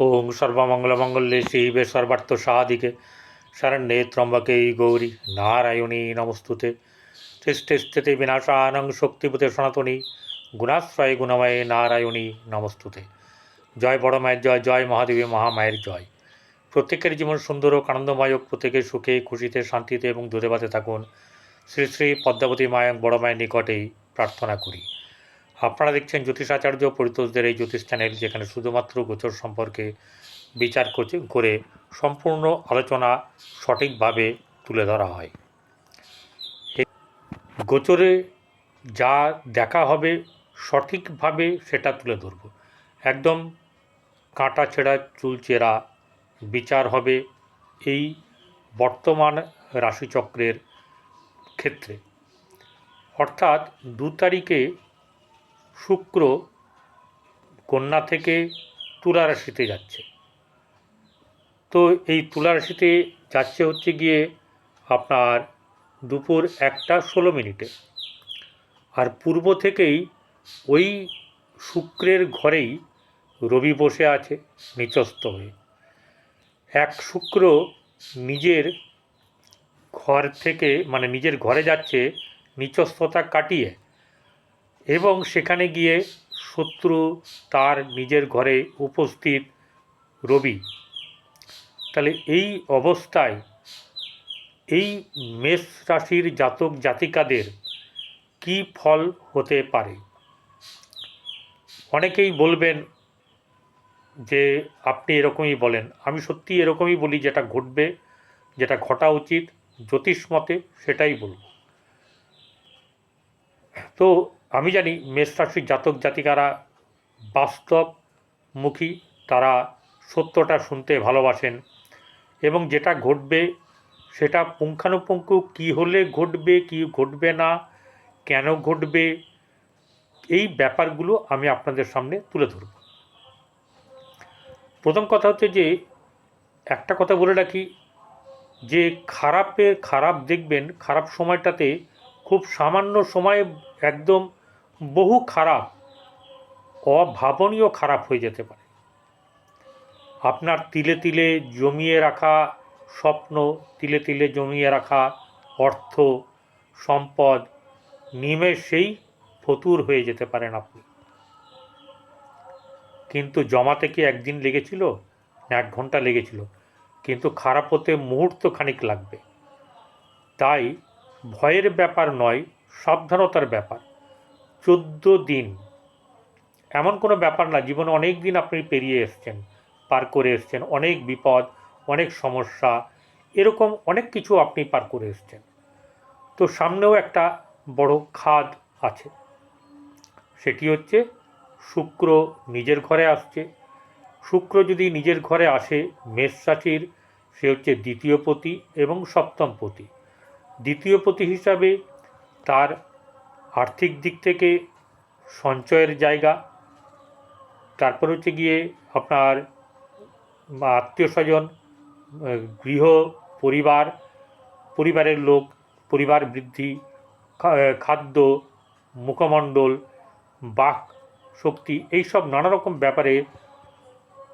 ওং সর্বমঙ্গলমঙ্গলে শিবে সর্বার্থ সাহাদিকে শরণ্যে ত্রম্বকে গৌরী নারায়ণী নমস্তুতে। তিষ্ঠে স্থিতে বিনাশানং শক্তিপতে সনাতনী গুণাশ্রয় গুণময়ে নারায়ণী নমস্তুতে। জয় বড় মায়ের জয় জয় মহাদেবী মহামায়ের জয়। প্রত্যেকের জীবন সুন্দর ও আনন্দময় হোক, প্রত্যেকের সুখে, খুশিতে, শান্তিতে এবং দুধেবাতে থাকুন। শ্রী শ্রী পদ্মাবতী মায়ং বড় মায়ের নিকটেই প্রার্থনা করি। আপনারা দেখছেন জ্যোতিষাচার্য পরিতোষদের এই জ্যোতিষ চ্যানেল, যেখানে শুধুমাত্র গোচর সম্পর্কে বিচার করছে- করে সম্পূর্ণ আলোচনা সঠিকভাবে তুলে ধরা হয়। গোচরে যা দেখা হবে সঠিকভাবে সেটা তুলে ধরব। একদম কাঁটা ছেঁড়া, চুল চেরা বিচার হবে এই বর্তমান রাশিচক্রের ক্ষেত্রে। অর্থাৎ দু তারিখে শুক্র কন্যা থেকে তুলা রাশিতে যাচ্ছে। তো এই তুলা রাশিতে যাচ্ছে হচ্ছে গিয়ে আপনার দুপুর একটা ষোলো মিনিটে। আর পূর্ব থেকেই ওই শুক্রের ঘরেই রবি বসে আছে, নিচস্থ হয়ে। এক শুক্র নিজের ঘর থেকে মানে নিজের ঘরে যাচ্ছে, নিচস্থতা কাটিয়ে এবং সেখানে গিয়ে শত্রু তার নিজের ঘরে উপস্থিত রবি। তাহলে এই অবস্থায় এই মেষ রাশির জাতক জাতিকাদের কি ফল হতে পারে? অনেকেই বলবেন যে আপনি এরকমই বলেন। আমি সত্যি এরকমই বলি যেটা ঘটবে, যেটা ঘটা উচিত, জ্যোতিষ মতে সেটাই বলব। তো আমি জানি মেষ রাশির জাতক জাতিকারা বাস্তবমুখী, তারা সত্যটা শুনতে ভালোবাসেন এবং যেটা ঘটবে সেটা পুঙ্খানুপুঙ্খ কী হলে ঘটবে, কি ঘটবে না, কেন ঘটবে, এই ব্যাপারগুলো আমি আপনাদের সামনে তুলে ধরব। প্রথম কথা হচ্ছে যে, একটা কথা বলে রাখি যে, খারাপে খারাপ দেখবেন, খারাপ সময়টাতে খুব সামান্য সময়ে একদম বহু খারাপ, অভাবনীয় খারাপ হয়ে যেতে পারে। আপনার তিলে তিলে জমিয়ে রাখা স্বপ্ন, তিলে তিলে জমিয়ে রাখা অর্থ, সম্পদ নিমেষেই ফতুর হয়ে যেতে পারেন আপনি। কিন্তু জমাতে কি একদিন লেগেছিল? এক ঘণ্টা লেগেছিল। কিন্তু খারাপ হতে মুহূর্ত খানিক লাগবে। তাই ভয়ের ব্যাপার নয়, সাবধানতার ব্যাপার। চোদ্দ দিন। এমন কোনো ব্যাপার না, জীবনে অনেক দিন আপনি পেরিয়ে এসছেন, পার করে এসছেন, অনেক বিপদ, অনেক সমস্যা, এরকম অনেক কিছু আপনি পার করে এসছেন। তো সামনেও একটা বড় খাদ আছে। সেটি হচ্ছে, শুক্র নিজের ঘরে আসছে। শুক্র যদি নিজের ঘরে আসে, মেষ রাশির, সে হচ্ছে দ্বিতীয় পতি এবং সপ্তম পতি। দ্বিতীয় পতি হিসাবে তার আর্থিক দিক থেকে সঞ্চয়ের জায়গা। তারপর হচ্ছে গিয়ে আপনার আত্মীয় স্বজন গৃহ, পরিবার, পরিবারের লোক, পরিবার বৃদ্ধি খাদ্য, মুখমণ্ডল, বাক শক্তি এইসব নানা রকম ব্যাপারে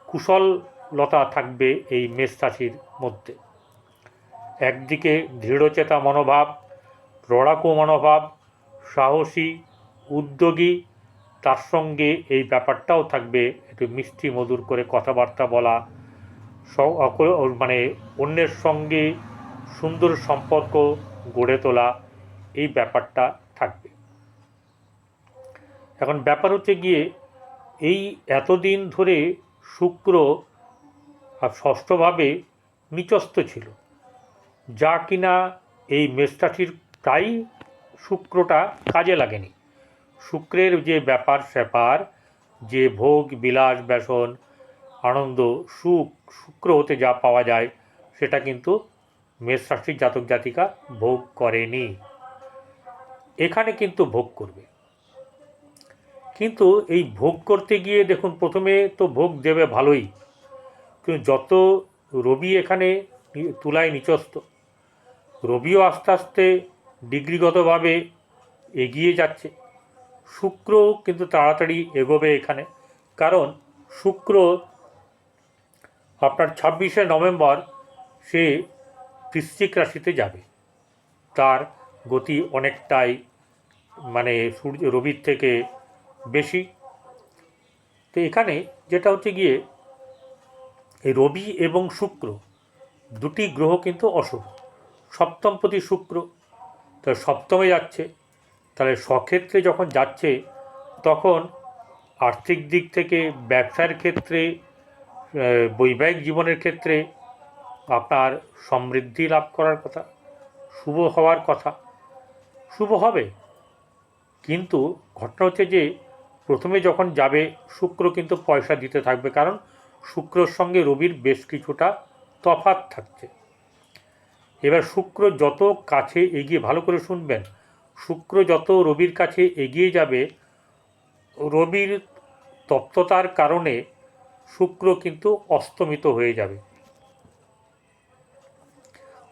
কুশলতা থাকবে এই মেষ রাশির মধ্যে। একদিকে দৃঢ়চেতা মনোভাব লড়াকু মনোভাব সাহসী, উদ্যোগী, তার সঙ্গে এই ব্যাপারটাও থাকবে, একটু মিষ্টি মধুর করে কথাবার্তা বলা মানে অন্যের সঙ্গে সুন্দর সম্পর্ক গড়ে তোলা, এই ব্যাপারটা থাকবে। এখন ব্যাপার হচ্ছে গিয়ে, এই এতদিন ধরে শুক্র ষষ্ঠভাবে নিচস্থ ছিল। যা কিনা এই মেষরাশির প্রায় শুক্রটা কাজে লাগেনি। শুক্রের যে ব্যাপার স্যাপার, যে ভোগ, বিলাস ব্যসন আনন্দ, সুখ, শুক্র হতে যা পাওয়া যায়, সেটা কিন্তু মেষ রাশির জাতক জাতিকা ভোগ করেনি। এখানে কিন্তু ভোগ করবে। কিন্তু এই ভোগ করতে গিয়ে দেখুন, প্রথমে তো ভোগ দেবে ভালোই। কিন্তু যত রবি এখানে তুলায় নিচস্ত রবিও আস্তে আস্তে ডিগ্রিগতভাবে এগিয়ে যাচ্ছে। শুক্র কিন্তু তাড়াতাড়ি এগোবে এখানে। কারণ শুক্র আপনার ছাব্বিশে নভেম্বর সে বৃশ্চিক রাশিতে যাবে। তার গতি অনেকটাই মানে সূর্য, রবির থেকে বেশি। তো এখানে যেটা হচ্ছে গিয়ে এই রবি এবং শুক্র দুটি গ্রহ কিন্তু অশুভ। সপ্তমপতি শুক্র তো সপ্তমে যাচ্ছে, তাহলে স্বক্ষেত্রে যখন যাচ্ছে, তখন আর্থিক দিক থেকে ব্যবসার ক্ষেত্রে বৈবাহিক জীবনের ক্ষেত্রে আপনার সমৃদ্ধি লাভ করার কথা, শুভ হওয়ার কথা, শুভ হবে। কিন্তু ঘটনা হচ্ছে যে, প্রথমে যখন যাবে, শুক্র কিন্তু পয়সা দিতে থাকবে, কারণ শুক্রর সঙ্গে রবির বেশ কিছুটা তফাৎ থাকছে। এবার শুক্র যত কাছে এগিয়ে, ভালো করে শুনবেন, শুক্র যত রবির কাছে এগিয়ে যাবে, রবির তপ্ততার কারণে শুক্র কিন্তু অস্তমিত হয়ে যাবে।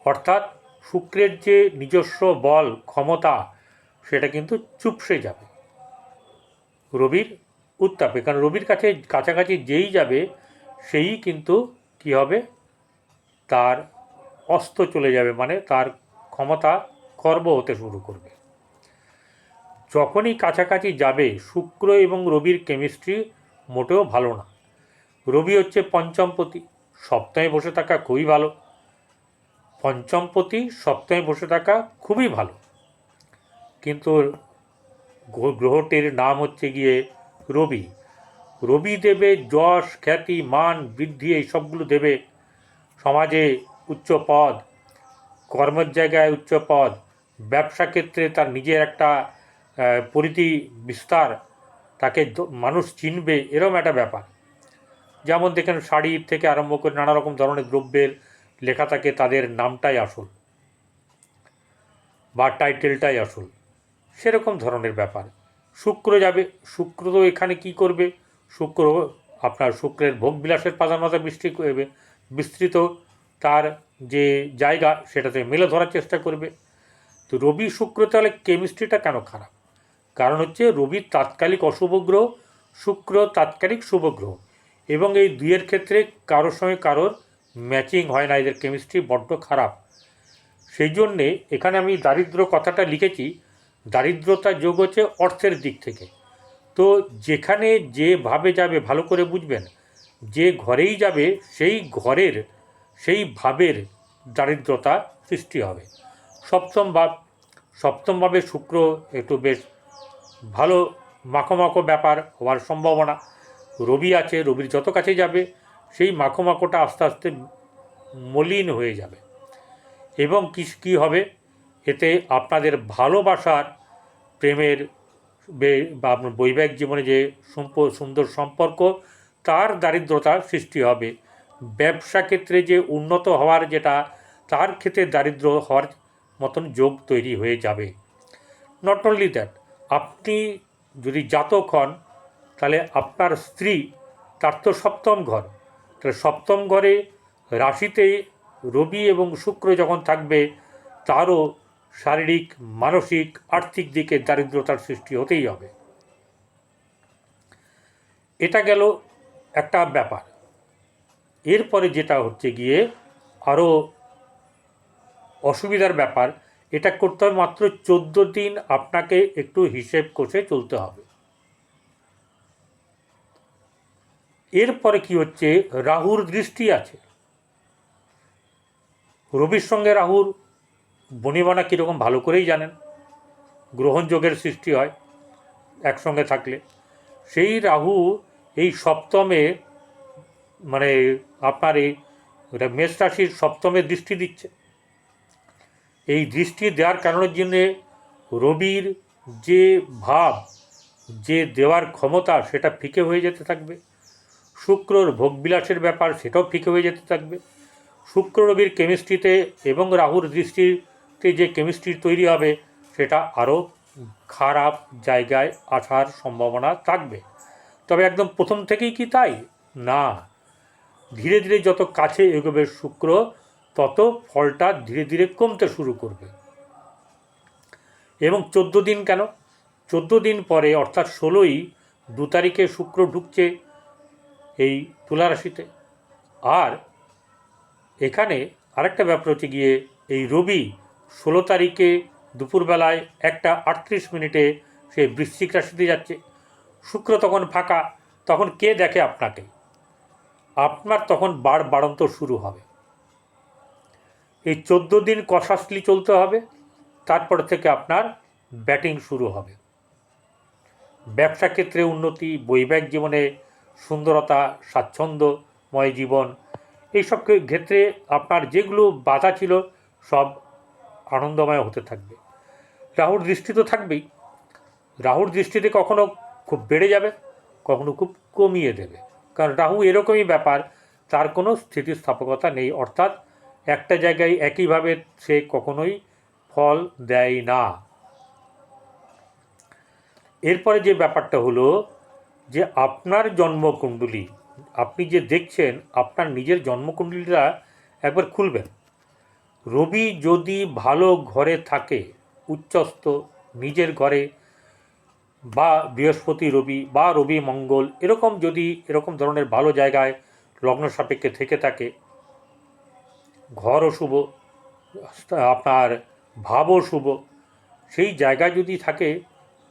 অর্থাৎ শুক্রের যে নিজস্ব বল, ক্ষমতা, সেটা কিন্তু চুপসে যাবে। রবির উত্তাপে, কারণ রবির কাছে কাছাকাছি যেই যাবে, সেই কিন্তু কি হবে? তার অস্ত চলে যাবে মানে তার ক্ষমতা খর্ব হতে শুরু করবে। যখনই কাছাকাছি যাবে, শুক্র এবং রবির কেমিস্ট্রি মোটেও ভালো না। রবি হচ্ছে পঞ্চমপতি, সপ্তমে বসে থাকা খুবই ভালো। পঞ্চমপতি, সপ্তমে বসে থাকা খুবই ভালো। কিন্তু গ্রহটির নাম হচ্ছে গিয়ে রবি। রবি দেবে যশ, খ্যাতি, মান, বৃদ্ধি, এই সবগুলো দেবে সমাজে উচ্চ পদ কর্মের জায়গায় উচ্চ পদ ব্যবসা ক্ষেত্রে তার নিজের একটা পরিধি বিস্তার, তাকে মানুষ চিনবে, এরম একটা ব্যাপার। যেমন দেখেন শাড়ির থেকে আরম্ভ করে নানা রকম ধরনের দ্রব্যের লেখা থাকে, তাদের নামটাই আসল বা টাইটেলটাই আসল। সেরকম ধরনের ব্যাপার। শুক্র যাবে, শুক্র তো এখানে কি করবে? শুক্র আপনার শুক্রের ভোগবিলাসের প্রাধান্যতা বৃষ্টি করবে, বিস্তৃত তার যে জায়গা সেটাতে মেলে ধরার চেষ্টা করবে। তো রবি শুক্র তাহলে কেমিস্ট্রিটা কেন খারাপ? কারণ হচ্ছে রবি তাৎকালিক অশুভ গ্রহ, শুক্র তাৎকালিক শুভ গ্রহ। এবং এই দুইয়ের ক্ষেত্রে কারোর সঙ্গে কারোর ম্যাচিং হয় না, এদের কেমিস্ট্রি বড্ড খারাপ। সেই জন্যে এখানে আমি দারিদ্র কথাটা লিখেছি, দারিদ্রতা যোগ হচ্ছে অর্থের দিক থেকে। তো যেখানে যেভাবে যাবে, ভালো করে বুঝবেন, যে ঘরেই যাবে, সেই ঘরের সেই ভাবের দারিদ্রতা সৃষ্টি হবে। সপ্তম ভাব, সপ্তম ভাবে শুক্র একটু বেশ ভালো মাখো ব্যাপার হওয়ার সম্ভাবনা। রবি আছে, রবির যত কাছে যাবে, সেই মাখো মাখোটা আস্তে আস্তে মলিন হয়ে যাবে। এবং কি, কী হবে? এতে আপনাদের ভালোবাসার প্রেমের বা আপনার বৈবাহিক জীবনে যে সুন্দর সম্পর্ক, তার দারিদ্রতার সৃষ্টি হবে। ব্যবসা ক্ষেত্রে যে উন্নত হওয়ার যেটা, তার ক্ষেত্রে দারিদ্র হওয়ার মতন যোগ তৈরি হয়ে যাবে। নট অনলি দ্যাট আপনি যদি জাতক হন, তাহলে আপনার স্ত্রী, তার তো সপ্তম ঘর। তাহলে সপ্তম ঘরে রাশিতে রবি এবং শুক্র যখন থাকবে, তারও শারীরিক, মানসিক, আর্থিক দিকে দারিদ্রতার সৃষ্টি হতেই হবে। এটা গেল একটা ব্যাপার। এরপরে যেটা হচ্ছে গিয়ে আরও অসুবিধার ব্যাপার, এটা করতে হবে মাত্র চোদ্দ দিন আপনাকে একটু হিসেব কষে চলতে হবে। এরপরে কি হচ্ছে, রাহুর দৃষ্টি আছে। রবির সঙ্গে রাহুর বনিবনা কীরকম ভালো করেই জানেন গ্রহণযোগের সৃষ্টি হয় একসঙ্গে থাকলে। সেই রাহু এই সপ্তমে মানে আপনার এই এটা মেষ রাশির সপ্তমে দৃষ্টি দিচ্ছে। এই দৃষ্টি দেওয়ার কারণের জন্যে রবির যে ভাব, যে দেওয়ার ক্ষমতা, সেটা ফিকে হয়ে যেতে থাকবে। শুক্রর ভোগবিলাসের ব্যাপার, সেটাও ফিকে হয়ে যেতে থাকবে। শুক্র রবির কেমিস্ট্রিতে এবং রাহুর দৃষ্টিতে যে কেমিস্ট্রি তৈরি হবে, সেটা আরও খারাপ জায়গায় আসার সম্ভাবনা থাকবে। তবে একদম প্রথম থেকেই কি তাই? না। ধীরে ধীরে যত কাছে এগোবে শুক্র, তত ফলটা ধীরে ধীরে কমতে শুরু করবে। এবং চোদ্দ দিন কেন? চোদ্দ দিন পরে, অর্থাৎ ষোলোই দু তারিখে শুক্র ঢুকছে এই তুলা রাশিতে। আর এখানে আরেকটা ব্যাপার হচ্ছে গিয়ে, এই রবি ষোলো তারিখে দুপুরবেলায় একটা আটত্রিশ মিনিটে সে বৃশ্চিক রাশিতে যাচ্ছে। শুক্র তখন ফাঁকা, তখন কে দেখে আপনাকে? আপনার তখন বার বাড়ন্ত শুরু হবে। এই চোদ্দ দিন কষাসলি চলতে হবে, তারপর থেকে আপনার ব্যাটিং শুরু হবে। ব্যবসা ক্ষেত্রে উন্নতি, বৈবাহিক জীবনে সুন্দরতা, স্বাচ্ছন্দ্যময় জীবন, এইসব ক্ষেত্রে আপনার যেগুলো বাধা ছিল সব আনন্দময় হতে থাকবে। রাহুর দৃষ্টি তো থাকবেই। রাহুর দৃষ্টিতে কখনো খুব বেড়ে যাবে, কখনো খুব কমিয়ে দেবে। কারণ রাহু এরকমই ব্যাপার, তার কোনো স্থিতিস্থাপকতা নেই। অর্থাৎ একটা জায়গায় একইভাবে সে কখনোই ফল দেয় না। এরপরে যে ব্যাপারটা হলো যে আপনার জন্মকুণ্ডলী, আপনি যে দেখছেন আপনার নিজের জন্মকুণ্ডলীটা একবার খুলবেন। রবি যদি ভালো ঘরে থাকে, উচ্চস্থ, নিজের ঘরে বা বৃহস্পতি, রবি বা রবি মঙ্গল, এরকম যদি এরকম ধরনের ভালো জায়গায় লগ্ন সাপেক্ষে থেকে থাকে ঘরও শুভ আপনার ভাবও শুভ সেই জায়গায় যদি থাকে,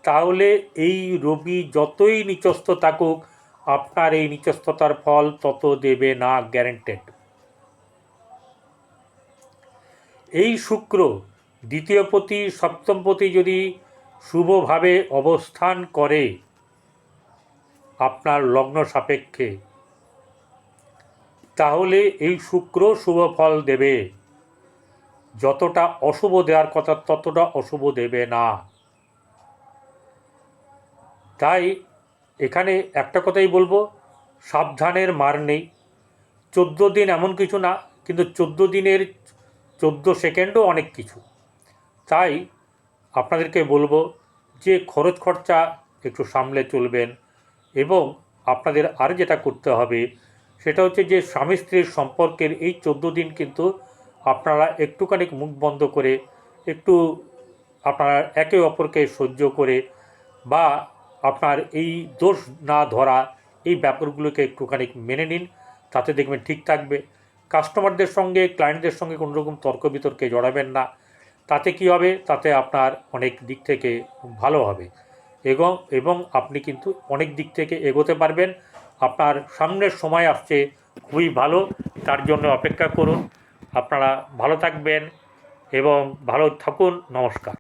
তাহলে এই রবি যতই নিচস্থ থাকুক, আপনার এই নিচস্থতার ফল তত দেবে না গ্যারেন্টেড এই শুক্র দ্বিতীয়পতি সপ্তমপতি যদি শুভভাবে অবস্থান করে আপনার লগ্ন সাপেক্ষে। তাহলে এই শুক্র শুভ ফল দেবে। যতটা অশুভ দেওয়ার কথা ততটা অশুভ দেবে না। তাই এখানে একটা কথাই বলব, সাবধানের মার নেই। চোদ্দ দিন এমন কিছু না, কিন্তু চোদ্দ দিনের, চোদ্দ সেকেন্ডও অনেক কিছু। তাই আপনাদেরকে বলব যে খরচ খরচা একটু সামলে চলবেন এবং আপনাদের আর যেটা করতে হবে সেটা হচ্ছে যে স্বামী স্ত্রীর সম্পর্কের এই চোদ্দ দিন কিন্তু আপনারা একটুখানি মুখ বন্ধ করে একটু আপনারা একে অপরকে সহ্য করে বা আপনার এই দোষ না ধরা এই ব্যাপারগুলোকে একটুখানি মেনে নিন, তাতে দেখবেন ঠিক থাকবে। কাস্টমারদের সঙ্গে, ক্লায়েন্টদের সঙ্গে কোনো রকম তর্ক বিতর্কে জড়াবেন না। তাতে কি হবে? তাতে আপনার অনেক দিক থেকে ভালো হবে। এবং এবং আপনি কিন্তু অনেক দিক থেকে এগোতে পারবেন। আপনার সামনের সময় আসছে খুবই ভালো, তার জন্য অপেক্ষা করুন। আপনারা ভালো থাকবেন এবং ভালো থাকুন। নমস্কার।